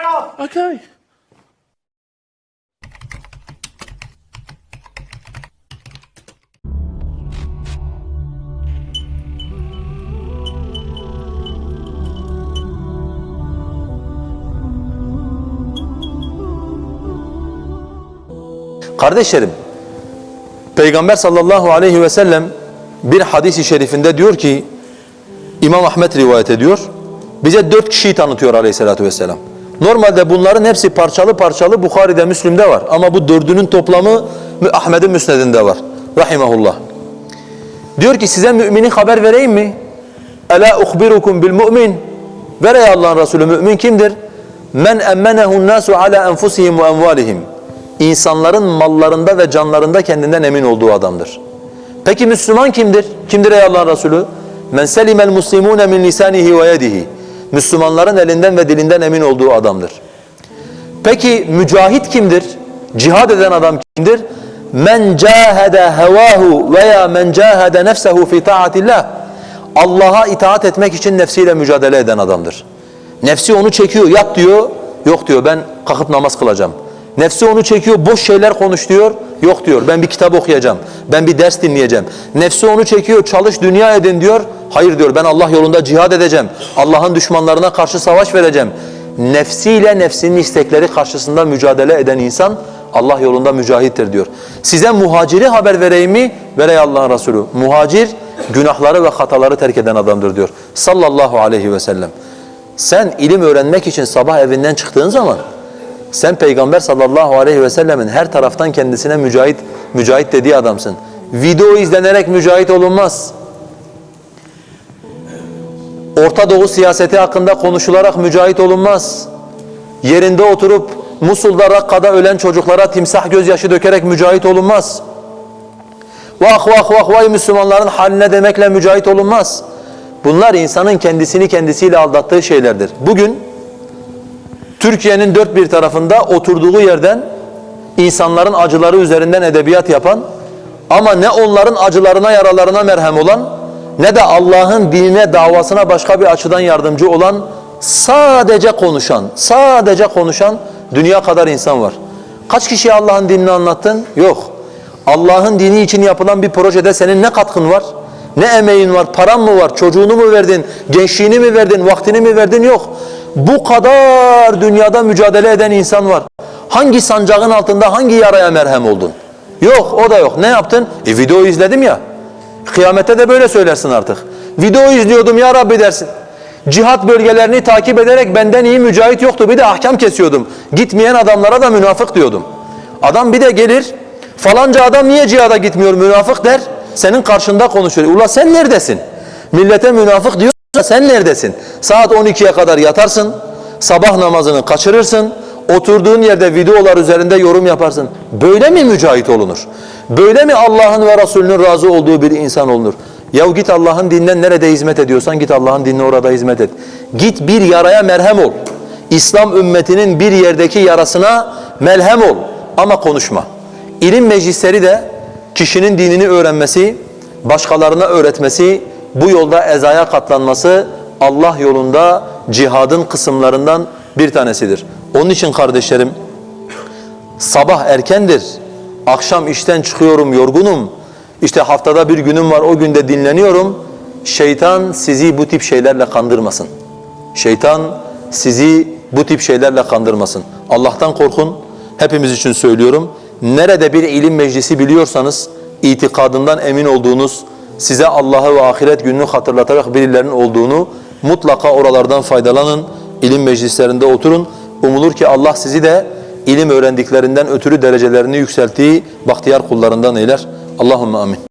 Get off! Okay. Kardeşlerim, Peygamber sallallahu aleyhi ve sellem bir hadis-i şerifinde diyor ki, İmam Ahmet rivayet ediyor, bize dört kişiyi tanıtıyor aleyhissalatü vesselam. Normalde bunların hepsi parçalı parçalı Bukhari'de, Müslim'de var. Ama bu dördünün toplamı Ahmet'in müsnedinde var. Rahimahullah. Diyor ki size mümini haber vereyim mi? Ela uhbirukum bil mu'min. Ver ey Allah'ın Resulü mümin kimdir? Men emmenehun nasu ala enfusihim ve emvalihim. İnsanların mallarında ve canlarında kendinden emin olduğu adamdır. Peki Müslüman kimdir? Kimdir ey Allah'ın Resulü? Men selimel muslimune min lisanihi ve yedihi. Müslümanların elinden ve dilinden emin olduğu adamdır. Peki mücahit kimdir? Cihad eden adam kimdir? Men cahede hevahu veya men cahede nefsehu fi taatillah. Allah'a itaat etmek için nefsiyle mücadele eden adamdır. Nefsi onu çekiyor, yat diyor. Yok diyor ben kalkıp namaz kılacağım. Nefsi onu çekiyor, boş şeyler konuş diyor. Yok diyor ben bir kitap okuyacağım, ben bir ders dinleyeceğim. Nefsi onu çekiyor, çalış dünya edin diyor. Hayır diyor ben Allah yolunda cihad edeceğim. Allah'ın düşmanlarına karşı savaş vereceğim. Nefsiyle nefsinin istekleri karşısında mücadele eden insan Allah yolunda mücahittir diyor. Size muhaciri haber vereyim mi? Ver ey Allah'ın Resulü. Muhacir günahları ve hataları terk eden adamdır diyor. Sallallahu aleyhi ve sellem. Sen ilim öğrenmek için sabah evinden çıktığın zaman sen Peygamber sallallahu aleyhi ve sellemin her taraftan kendisine mücahit, mücahit dediği adamsın. Video izlenerek mücahit olunmaz. Orta Doğu siyaseti hakkında konuşularak mücahit olunmaz. Yerinde oturup Musul'da Rakka'da ölen çocuklara timsah gözyaşı dökerek mücahit olunmaz. Vah vah vah vay Müslümanların haline demekle mücahit olunmaz. Bunlar insanın kendisini kendisiyle aldattığı şeylerdir. Bugün Türkiye'nin dört bir tarafında oturduğu yerden insanların acıları üzerinden edebiyat yapan ama ne onların acılarına yaralarına merhem olan ne de Allah'ın dinine davasına başka bir açıdan yardımcı olan sadece konuşan, sadece konuşan dünya kadar insan var. Kaç kişiye Allah'ın dinini anlattın? Yok. Allah'ın dini için yapılan bir projede senin ne katkın var? Ne emeğin var? Paran mı var? Çocuğunu mu verdin? Gençliğini mi verdin? Vaktini mi verdin? Yok. Bu kadar dünyada mücadele eden insan var. Hangi sancağın altında hangi yaraya merhem oldun? Yok o da yok. Ne yaptın? E video izledim ya. Kıyamette de böyle söylersin artık. Video izliyordum ya Rabbi dersin. Cihat bölgelerini takip ederek benden iyi mücahit yoktu. Bir de ahkam kesiyordum. Gitmeyen adamlara da münafık diyordum. Adam bir de gelir falanca adam niye cihada gitmiyor münafık der. Senin karşında konuşuyor. Ula sen neredesin? Millete münafık diyor. Sen neredesin? Saat 12'ye kadar yatarsın, sabah namazını kaçırırsın, oturduğun yerde videolar üzerinde yorum yaparsın. Böyle mi mücahit olunur? Böyle mi Allah'ın ve Resulünün razı olduğu bir insan olunur? Yahu git Allah'ın dinine nerede hizmet ediyorsan git Allah'ın dinine orada hizmet et. Git bir yaraya merhem ol. İslam ümmetinin bir yerdeki yarasına melhem ol ama konuşma. İlim meclisleri de kişinin dinini öğrenmesi, başkalarına öğretmesi, bu yolda ezaya katlanması Allah yolunda cihadın kısımlarından bir tanesidir. Onun için kardeşlerim sabah erkendir. Akşam işten çıkıyorum yorgunum. İşte haftada bir günüm var o günde dinleniyorum. Şeytan sizi bu tip şeylerle kandırmasın. Şeytan sizi bu tip şeylerle kandırmasın. Allah'tan korkun. Hepimiz için söylüyorum. Nerede bir ilim meclisi biliyorsanız itikadından emin olduğunuz size Allah'ı ve ahiret gününü hatırlatarak birilerinin olduğunu mutlaka oralardan faydalanın. İlim meclislerinde oturun. Umulur ki Allah sizi de ilim öğrendiklerinden ötürü derecelerini yükselttiği bahtiyar kullarından eyler. Allahümme amin.